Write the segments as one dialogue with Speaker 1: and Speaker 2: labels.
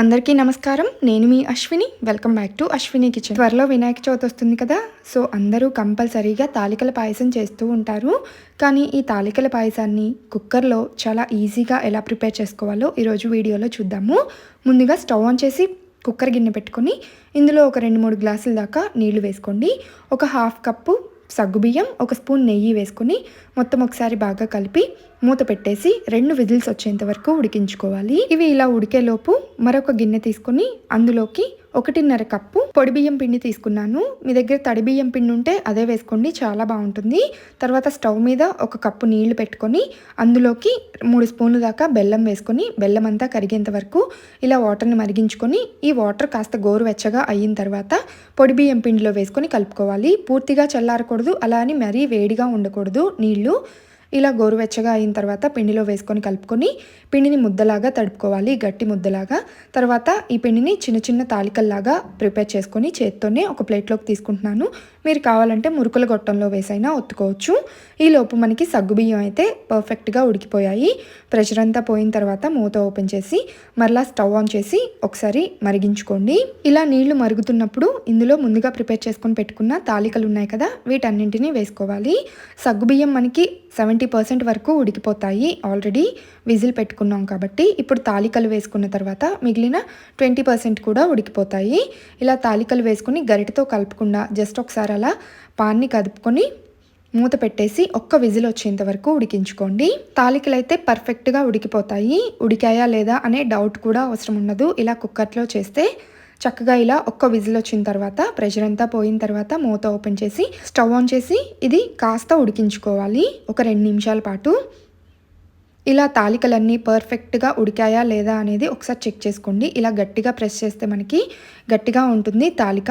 Speaker 1: అందరికీ నమస్కారం. నేను మీ Ashwini. Welcome back to Ashwini kitchen త్వరలో వినాయక చవితి వస్తుంది కదా. సో అందరూ కంపల్సరీగా తాలికల పాయసం చేస్తూ ఉంటారు. కానీ ఈ తాలికల పాయసాన్ని కుక్కర్లో చాలా ఈజీగా ఎలా ప్రిపేర్ చేసుకోవాలో ఈరోజు వీడియోలో చూద్దాము. ముందుగా స్టవ్ ఆన్ చేసి కుక్కర్ గిన్నె పెట్టుకొని ఇందులో ఒక రెండు మూడు గ్లాసుల దాకా నీళ్ళు వేసుకోండి. ఒక హాఫ్ కప్పు సగ్గుబియ్యం ఒక స్పూన్ నెయ్యి వేసుకొని మొత్తం ఒకసారి బాగా కలిపి మూత పెట్టేసి రెండు విజిల్స్ వచ్చేంత వరకు ఉడికించుకోవాలి. ఇవి ఇలా ఉడికేలోపు మరొక గిన్నె తీసుకొని అందులోకి ఒకటిన్నర కప్పు పొడి బియ్యం పిండి తీసుకున్నాను. మీ దగ్గర తడి బియ్యం పిండి ఉంటే అదే వేసుకోండి చాలా బాగుంటుంది. తర్వాత స్టవ్ మీద ఒక కప్పు నీళ్ళు పెట్టుకొని అందులోకి మూడు స్పూన్లు దాకా బెల్లం వేసుకొని బెల్లం అంతా కరిగేంత వరకు ఇలా వాటర్ని మరిగించుకొని ఈ వాటర్ కాస్త గోరువెచ్చగా అయిన తర్వాత పొడి బియ్యం పిండిలో వేసుకొని కలుపుకోవాలి. పూర్తిగా చల్లారకూడదు అలా అని మరీ వేడిగా ఉండకూడదు నీళ్ళు. ఇలా గోరువెచ్చగా అయిన తర్వాత పిండిలో వేసుకొని కలుపుకొని పిండిని ముద్దలాగా తడుపుకోవాలి గట్టి ముద్దలాగా. తర్వాత ఈ పిండిని చిన్న చిన్న తాలికల్లాగా ప్రిపేర్ చేసుకొని చేత్తోనే ఒక ప్లేట్లోకి తీసుకుంటున్నాను. మీరు కావాలంటే మురుకుల గొట్టంలో వేసైనా ఒత్తుకోవచ్చు. ఈ లోపు మనకి సగ్గుబియ్యం అయితే పర్ఫెక్ట్గా ఉడికిపోయాయి. ప్రెషర్ అంతా పోయిన తర్వాత మూత ఓపెన్ చేసి మరలా స్టవ్ ఆన్ చేసి ఒకసారి మరిగించుకోండి. ఇలా నీళ్ళు మరుగుతున్నప్పుడు ఇందులో ముందుగా ప్రిపేర్ చేసుకొని పెట్టుకున్న తాలికలు ఉన్నాయి కదా వీటన్నింటినీ వేసుకోవాలి. సగ్గుబియ్యం మనకి సెవెంటీ పర్సెంట్ వరకు ఉడికిపోతాయి. ఆల్రెడీ విజిల్ పెట్టుకున్నాం కాబట్టి ఇప్పుడు తాలికలు వేసుకున్న తర్వాత మిగిలిన ట్వంటీ పర్సెంట్ కూడా ఉడికిపోతాయి. ఇలా తాలికలు వేసుకుని గరిటతో కలుపుకుండా జస్ట్ ఒకసారి అలా పాన్ని కదుపుకొని మూత పెట్టేసి ఒక్క విజిల్ వచ్చేంత వరకు ఉడికించుకోండి. తాలికలు అయితే పర్ఫెక్ట్గా ఉడికిపోతాయి. ఉడికాయా లేదా అనే డౌట్ కూడా అవసరం ఉండదు. ఇలా కుక్కర్లో చేస్తే చక్కగా ఇలా ఒక్క విజిల్ వచ్చిన తర్వాత ప్రెషర్ అంతా పోయిన తర్వాత మూత ఓపెన్ చేసి స్టవ్ ఆన్ చేసి ఇది కాస్త ఉడికించుకోవాలి. ఒక రెండు నిమిషాల పాటు. ఇలా తాలికలన్నీ పర్ఫెక్ట్గా ఉడికాయా లేదా అనేది ఒకసారి చెక్ చేసుకోండి. ఇలా గట్టిగా ప్రెస్ చేస్తే మనకి గట్టిగా ఉంటుంది తాలిక.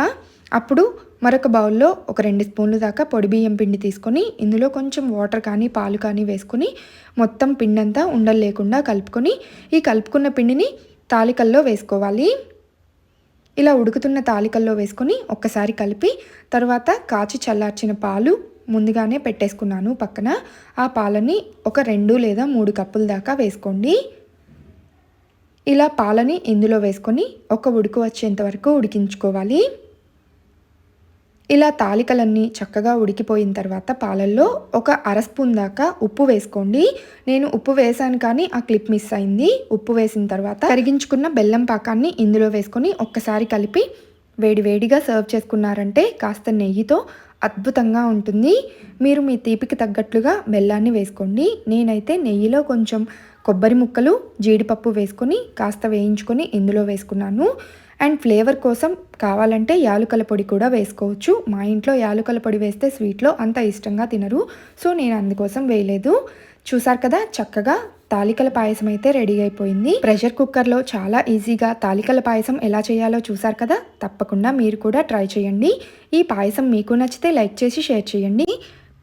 Speaker 1: అప్పుడు మరొక బౌల్లో ఒక రెండు స్పూన్లు దాకా పొడి బియ్యం పిండి తీసుకొని ఇందులో కొంచెం వాటర్ కానీ పాలు కానీ వేసుకొని మొత్తం పిండి అంతా ఉండలు లేకుండా కలుపుకొని ఈ కలుపుకున్న పిండిని తాలికల్లో వేసుకోవాలి. ఇలా ఉడుకుతున్న తాలికల్లో వేసుకొని ఒక్కసారి కలిపి తర్వాత కాచి చల్లార్చిన పాలు ముందుగానే పెట్టేసుకున్నాను పక్కన. ఆ పాలని ఒక రెండు లేదా మూడు కప్పుల దాకా వేసుకోండి. ఇలా పాలని ఇందులో వేసుకొని ఒక ఉడుకు వచ్చేంత వరకు ఉడికించుకోవాలి. ఇలా తాలికలన్నీ చక్కగా ఉడికిపోయిన తర్వాత పాలల్లో ఒక అర స్పూన్ దాకా ఉప్పు వేసుకోండి. నేను ఉప్పు వేసాను కానీ ఆ క్లిప్ మిస్ అయింది. ఉప్పు వేసిన తర్వాత కరిగించుకున్న బెల్లం పాకాన్ని ఇందులో వేసుకొని ఒక్కసారి కలిపి వేడి వేడిగా సర్వ్ చేసుకున్నారంటే కాస్త నెయ్యితో అద్భుతంగా ఉంటుంది. మీరు మీ తీపికి తగ్గట్లుగా బెల్లాన్ని వేసుకోండి. నేనైతే నెయ్యిలో కొంచెం కొబ్బరి ముక్కలు జీడిపప్పు వేసుకొని కాస్త వేయించుకొని ఇందులో వేసుకున్నాను. అండ్ ఫ్లేవర్ కోసం కావాలంటే యాలుకల పొడి కూడా వేసుకోవచ్చు. మా ఇంట్లో యాలుకల పొడి వేస్తే స్వీట్లో అంత ఇష్టంగా తినరు. సో నేను అందుకోసం వేయలేదు. చూసారు కదా చక్కగా తాలికల పాయసం అయితే రెడీ అయిపోయింది. ప్రెషర్ కుక్కర్లో చాలా ఈజీగా తాలికల పాయసం ఎలా చేయాలో చూసారు కదా తప్పకుండా మీరు కూడా ట్రై చేయండి. ఈ పాయసం మీకు నచ్చితే లైక్ చేసి షేర్ చేయండి.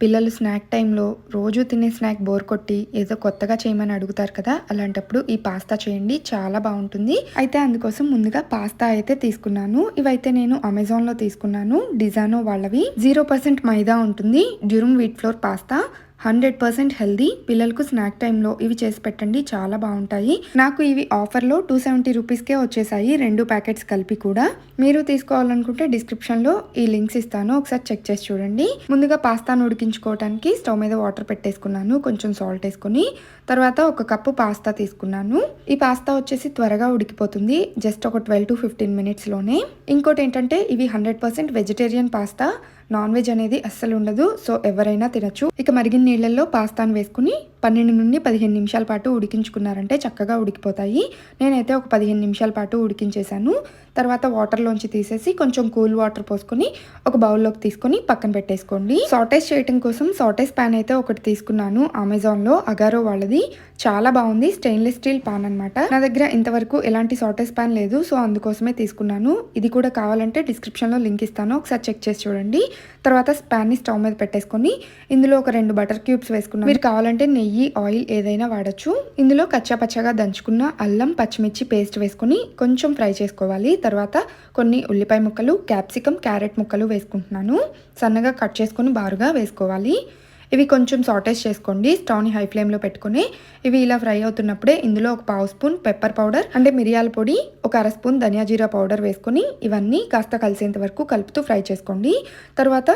Speaker 1: పిల్లలు స్నాక్ టైంలో రోజు తినే స్నాక్ బోర్ కొట్టి ఏదో కొత్తగా చేయమని అడుగుతారు కదా అలాంటప్పుడు ఈ పాస్తా చేయండి చాలా బాగుంటుంది. అయితే అందుకోసం ముందుగా పాస్తా అయితే తీసుకున్నాను. ఇవైతే నేను అమెజాన్లో తీసుకున్నాను. డిజానో వాళ్ళవి. జీరో పర్సెంట్ మైదా ఉంటుంది. Durum wheat flour pasta. Hundred percent healthy. పిల్లలకు స్నాక్ టైంలో ఇవి చేసి పెట్టండి చాలా బాగుంటాయి. నాకు ఇవి ఆఫర్లో టూ సెవెంటీ రూపీస్కే వచ్చేసాయి రెండు ప్యాకెట్స్ కలిపి కూడా. మీరు తీసుకోవాలనుకుంటే డిస్క్రిప్షన్లో ఈ లింక్స్ ఇస్తాను ఒకసారి చెక్ చేసి చూడండి. ముందుగా పాస్తాను ఉడికించుకోవడానికి స్టవ్ మీద వాటర్ పెట్టేసుకున్నాను కొంచెం సాల్ట్ వేసుకొని. తర్వాత ఒక కప్పు పాస్తా తీసుకున్నాను. ఈ పాస్తా వచ్చేసి త్వరగా ఉడికిపోతుంది జస్ట్ ఒక ట్వెల్వ్ టు ఫిఫ్టీన్ మినిట్స్లోనే. ఇంకోటి ఏంటంటే ఇవి hundred percent vegetarian pasta. Non veg అనేది అస్సలు ఉండదు. సో ఎవరైనా తినచ్చు. ఇక మరిగిన నీళ్ళల్లో పాస్తాను వేసుకుని పన్నెండు నుండి పదిహేను నిమిషాల పాటు ఉడికించుకున్నారంటే చక్కగా ఉడికిపోతాయి. నేనైతే ఒక పదిహేను నిమిషాల పాటు ఉడికించేశాను. తర్వాత వాటర్లోంచి తీసేసి కొంచెం కూల్ వాటర్ పోసుకొని ఒక బౌల్లోకి తీసుకొని పక్కన పెట్టేసుకోండి. సాటేస్ చేయటం కోసం సాటేస్ ప్యాన్ అయితే ఒకటి తీసుకున్నాను అమెజాన్లో అగారో వాళ్ళది. చాలా బాగుంది. స్టెయిన్లెస్ స్టీల్ పాన్ అనమాట నా దగ్గర ఇంతవరకు ఎలాంటి సాటేస్ ప్యాన్ లేదు. సో అందుకోసమే తీసుకున్నాను. ఇది కూడా కావాలంటే డిస్క్రిప్షన్లో లింక్ ఇస్తాను. ఒకసారి చెక్ చేసి చూడండి. తర్వాత స్పాన్ని స్టవ్ మీద పెట్టేసుకొని ఇందులో ఒక రెండు బటర్ క్యూబ్స్ వేసుకున్నాను. మీరు కావాలంటే నెయ్యి ఆయిల్ ఏదైనా వాడచ్చు. ఇందులో కచ్చా పచ్చగా దంచుకున్న అల్లం పచ్చిమిర్చి పేస్ట్ వేసుకొని కొంచెం ఫ్రై చేసుకోవాలి. తర్వాత కొన్ని ఉల్లిపాయ ముక్కలు క్యాప్సికమ్ క్యారెట్ ముక్కలు వేసుకుంటున్నాను. సన్నగా కట్ చేసుకొని బారుగా వేసుకోవాలి. ఇవి కొంచెం సాటేజ్ చేసుకోండి. స్టవ్ని హై ఫ్లేమ్లో పెట్టుకొని ఇవి ఇలా ఫ్రై అవుతున్నప్పుడే ఇందులో ఒక పావు స్పూన్ పెప్పర్ పౌడర్ అంటే మిరియాల పొడి ఒక అర స్పూన్ ధనియా జీరా పౌడర్ వేసుకొని ఇవన్నీ కాస్త కలిసేంత వరకు కలుపుతూ ఫ్రై చేసుకోండి. తర్వాత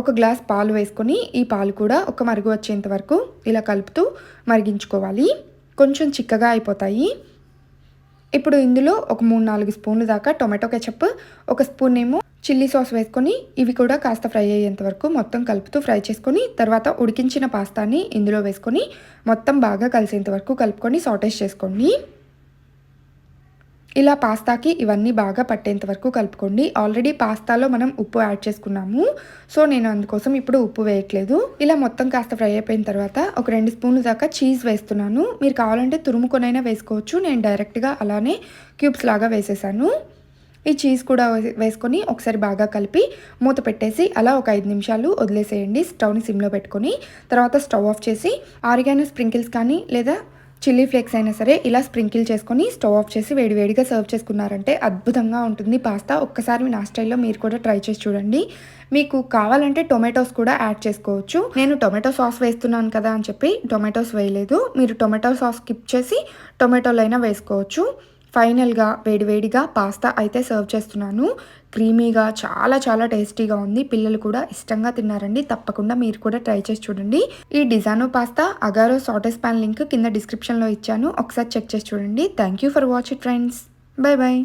Speaker 1: ఒక గ్లాస్ పాలు వేసుకొని ఈ పాలు కూడా ఒక మరుగు వచ్చేంత వరకు ఇలా కలుపుతూ మరిగించుకోవాలి. కొంచెం చిక్కగా అయిపోతాయి. ఇప్పుడు ఇందులో ఒక మూడు నాలుగు స్పూన్లు దాకా టొమాటో కెచప్ ఒక స్పూన్ ఏమో చిల్లీ సాస్ వేసుకొని ఇవి కూడా కాస్త ఫ్రై అయ్యేంత వరకు మొత్తం కలుపుతూ ఫ్రై చేసుకొని తర్వాత ఉడికించిన పాస్తాని ఇందులో వేసుకొని మొత్తం బాగా కలిసేంత వరకు కలుపుకొని సాటేజ్ చేసుకోండి. ఇలా పాస్తాకి ఇవన్నీ బాగా పట్టేంత వరకు కలుపుకోండి. ఆల్రెడీ పాస్తాలో మనం ఉప్పు యాడ్ చేసుకున్నాము. సో నేను అందుకోసం ఇప్పుడు ఉప్పు వేయట్లేదు. ఇలా మొత్తం కాస్త ఫ్రై అయిపోయిన తర్వాత ఒక రెండు స్పూన్లు దాకా చీజ్ వేస్తున్నాను. మీరు కావాలంటే తురుముకొనైనా వేసుకోవచ్చు. నేను డైరెక్ట్గా అలానే క్యూబ్స్ లాగా వేసేసాను. ఈ చీజ్ కూడా వేసుకొని ఒకసారి బాగా కలిపి మూత పెట్టేసి అలా ఒక ఐదు నిమిషాలు వదిలేసేయండి. స్టవ్ని సిమ్లో పెట్టుకొని తర్వాత స్టవ్ ఆఫ్ చేసి ఆరిగానో స్ప్రింకిల్స్ కానీ లేదా చిల్లీ ఫ్లేక్స్ అయినా సరే ఇలా స్ప్రింకిల్ చేసుకొని స్టవ్ ఆఫ్ చేసి వేడివేడిగా సర్వ్ చేసుకున్నారంటే అద్భుతంగా ఉంటుంది. పాస్తా ఒక్కసారి నా స్టైల్లో మీరు కూడా ట్రై చేసి చూడండి. మీకు కావాలంటే టొమాటోస్ కూడా యాడ్ చేసుకోవచ్చు. నేను టొమాటో సాస్ వేస్తున్నాను కదా అని చెప్పి టొమాటోస్ వేయలేదు. మీరు టొమాటో సాస్ స్కిప్ చేసి టొమాటోలైనా వేసుకోవచ్చు. ఫైనల్గా వేడివేడిగా పాస్తా అయితే సర్వ్ చేస్తున్నాను. క్రీమీగా చాలా చాలా టేస్టీగా ఉంది. పిల్లలు కూడా ఇష్టంగా తిన్నారండి. తప్పకుండా మీరు కూడా ట్రై చేసి చూడండి. ఈ డిజానో pasta Agaro saute pan link కింద డిస్క్రిప్షన్లో ఇచ్చాను. ఒకసారి చెక్ చేసి చూడండి. Thank you for watch it friends. Bye bye